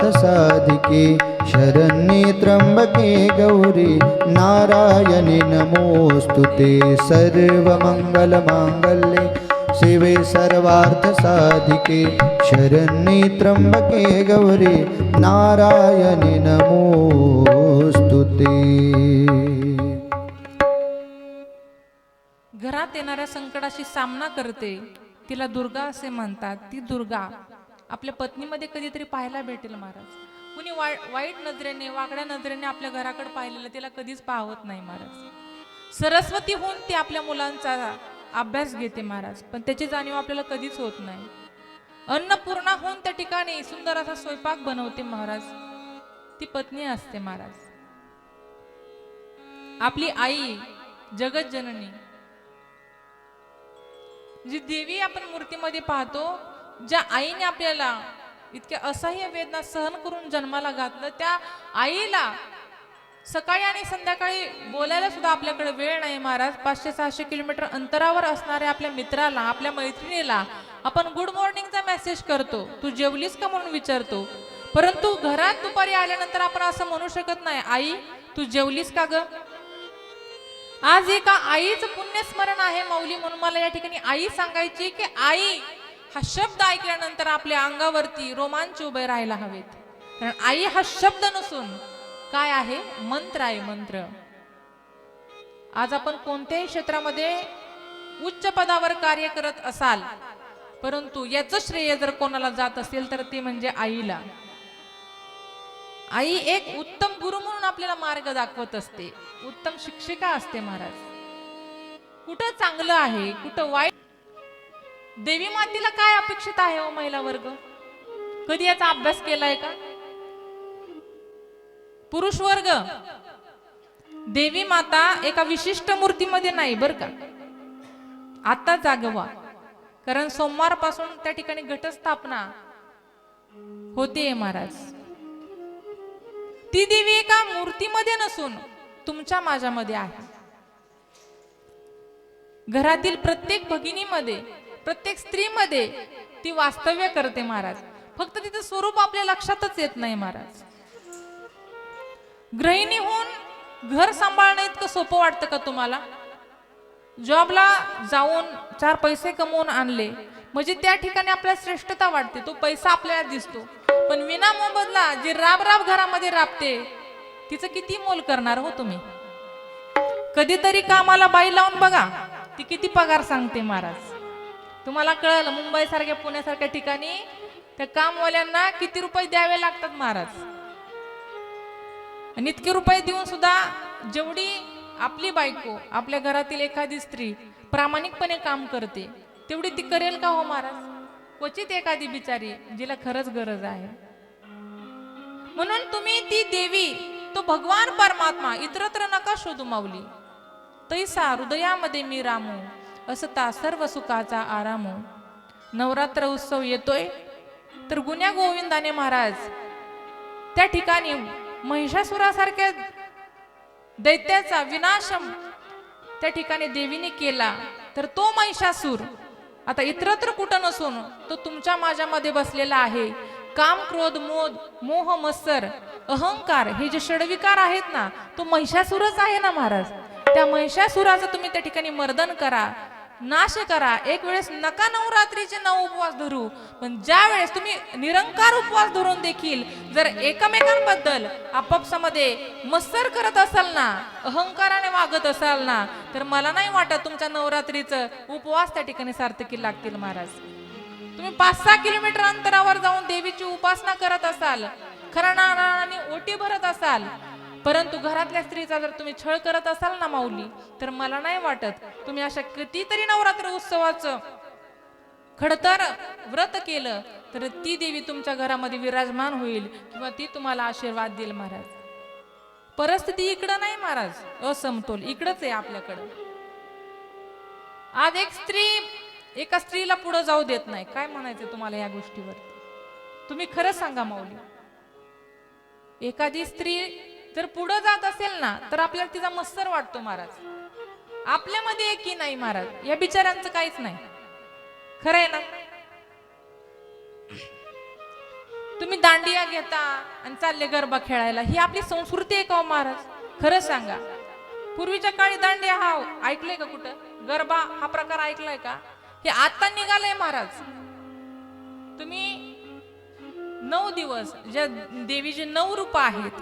नाथ साधिके शरण्ये त्र्यंबके गौरी नारायणे नमोऽस्तु ते सर्वमङ्गलमाङ्गल्ये। शिवे सर्वार्थ साधिके शरण्ये त्र्यंबके गौरी नारायणे नमोऽस्तु ते। घरात येणाऱ्या संकटाशी सामना करते तिला दुर्गा असे म्हणतात ती दुर्गा. आपल्या पत्नीमध्ये कधीतरी पाहायला भेटेल महाराज. कुणी वाई- वाईट नजरेने वाकड्या नजरेने आपल्या घराकडे पाहिलेलं तिला कधीच पाहत नाही महाराज. सरस्वती होऊन ती आपल्या मुलांचा अभ्यास घेते महाराज पण त्याची जाणीव आपल्याला कधीच होत नाही. अन्नपूर्णा होऊन त्या ठिकाणी सुंदर असा स्वयंपाक बनवते महाराज. ती पत्नी असते महाराज. आपली आई जगत जननी जी देवी आपण मूर्तीमध्ये पाहतो ज्या आईने आपल्याला इतक्या असह्य वेदना सहन करून जन्माला घातलं त्या आईला सकाळी आणि संध्याकाळी बोलायला सुद्धा आपल्याकडे वेळ नाही महाराज. पाचशे सहाशे किलोमीटर अंतरावर असणाऱ्या आपल्या मित्राला आपल्या मैत्रिणीला आपण गुड मॉर्निंगचा मेसेज करतो. तू जेवलीस का? म्हणून विचारतो. परंतु घरात दुपारी आल्यानंतर आपण असं म्हणू शकत नाही आई तू जेवलीस का ग? आज एका आईचं पुण्यस्मरण आहे माऊली म्हणून मला या ठिकाणी आई सांगायची की आई हा शब्द ऐकल्यानंतर आपल्या अंगावरती रोमांच उभे राहायला हवेत. कारण आई हा शब्द नसून काय आहे? मंत्र आहे मंत्र. आज आपण कोणत्याही क्षेत्रामध्ये उच्च पदावर कार्य करत असाल परंतु याचं श्रेय जर कोणाला जात असेल तर ते म्हणजे आईला. आई एक उत्तम गुरु म्हणून आपल्याला मार्ग दाखवत असते. उत्तम शिक्षिका असते महाराज. कुठं चांगलं आहे कुठं वाईट देवी मातेला काय अपेक्षित आहे हो महिला वर्ग? कधी याचा अभ्यास केलाय का? पुरुष वर्ग. देवी माता एका विशिष्ट मूर्तीमध्ये नाही बर का? आता जागवा. कारण सोमवारपासून त्या ठिकाणी घटस्थापना होते महाराज. ती देवी एका मूर्तीमध्ये नसून तुमच्या माझ्यामध्ये आहे. घरातील प्रत्येक भगिनीमध्ये प्रत्येक स्त्रीमध्ये ती वास्तव्य करते महाराज. फक्त तिचं स्वरूप आपल्या लक्षातच येत नाही महाराज. गृहिणी होऊन घर सांभाळणं इतकं सोपं वाटतं का तुम्हाला? जॉबला जाऊन चार पैसे कमवून आणले म्हणजे त्या ठिकाणी आपल्याला श्रेष्ठता वाटते तो पैसा आपल्याला दिसतो. पण विना मोबदला जी राब राब घरामध्ये राबते तिचं किती मोल करणार हो तुम्ही? कधीतरी कामाला बाई लावून बघा ती किती पगार सांगते महाराज. तुम्हाला कळलं मुंबई सारख्या पुण्यासारख्या ठिकाणी त्या कामवाल्यांना किती रुपये द्यावे लागतात महाराज? आणि इतके रुपये देऊन सुद्धा जेवढी आपली बायको आपल्या घरातील एखादी स्त्री प्रामाणिकपणे काम करते तेवढी ती करेल का हो महाराज? क्वचित एखादी बिचारी जिला खरंच गरज आहे. म्हणून तुम्ही ती देवी तो भगवान परमात्मा इतरत्र नका शोधू माऊली. तैसा हृदयामध्ये मी रामू असता सर्व सुखाचा आराम हो. नवरात्र उत्सव येतोय तर गुन्या गोविंदाने महाराज त्या ठिकाणी महिषासुरासारख्या दैत्याचा विनाशम त्या ठिकाणी देवीने केला तर तो महिषासूर आता इतरत्र कुठं नसून तो तुमच्या माझ्यामध्ये बसलेला आहे. काम क्रोध मोद मोह मत्सर अहंकार हे जे षडविकार आहेत ना तो महिषासूरच आहे ना महाराज? त्या महिषासुराचं तुम्ही त्या ठिकाणी मर्दन करा. नाश करा. एक वेळेस नका नवरात्रीचे नऊ उपवास धरू. पण ज्या वेळेस तुम्ही निरंकार उपवास धरून देखील जर एकमेकांबद्दल आपापसामध्ये मत्सर करत असाल ना अहंकाराने वागत असाल ना तर मला नाही वाटत तुमच्या नवरात्रीचं उपवास त्या ठिकाणी सार्थकी लागतील महाराज. तुम्ही पाच सहा किलोमीटर अंतरावर जाऊन देवीची उपासना करत असाल खरा आणि ओटी भरत असाल परंतु घरातल्या स्त्रीचा जर तुम्ही छळ करत असाल ना माऊली तर मला नाही वाटत तुम्ही अशा कितीतरी नवरात्र उत्सवाचं खडतर व्रत केलं तर ती देवी तुमच्या घरामध्ये विराजमान होईल किंवा ती तुम्हाला आशीर्वाद देईल महाराज. परिस्थिती इकडं नाही महाराज असमतोल. इकडंच आहे आपल्याकडं. आज एक स्त्री एका स्त्रीला पुढे जाऊ देत नाही. काय म्हणायचं तुम्हाला या गोष्टीवर? तुम्ही खरं सांगा माऊली. एखादी स्त्री जर पुढं जात असेल ना तर आपल्याला तिचा मस्तर वाटतो महाराज. आपल्यामध्ये एकी नाही महाराज. या बिचाऱ्यांचं काहीच नाही. खरं आहे ना? तुम्ही दांडिया घेता आणि चालले गरबा खेळायला. ही आपली संस्कृती आहे का हो महाराज? खरं सांगा. पूर्वीच्या काळी दांडिया हा ऐकलंय का कुठं? गरबा हा प्रकार ऐकलाय का? हे आता निघालंय महाराज. तुम्ही नऊ दिवस ज्या देवीचे नऊ रूप आहेत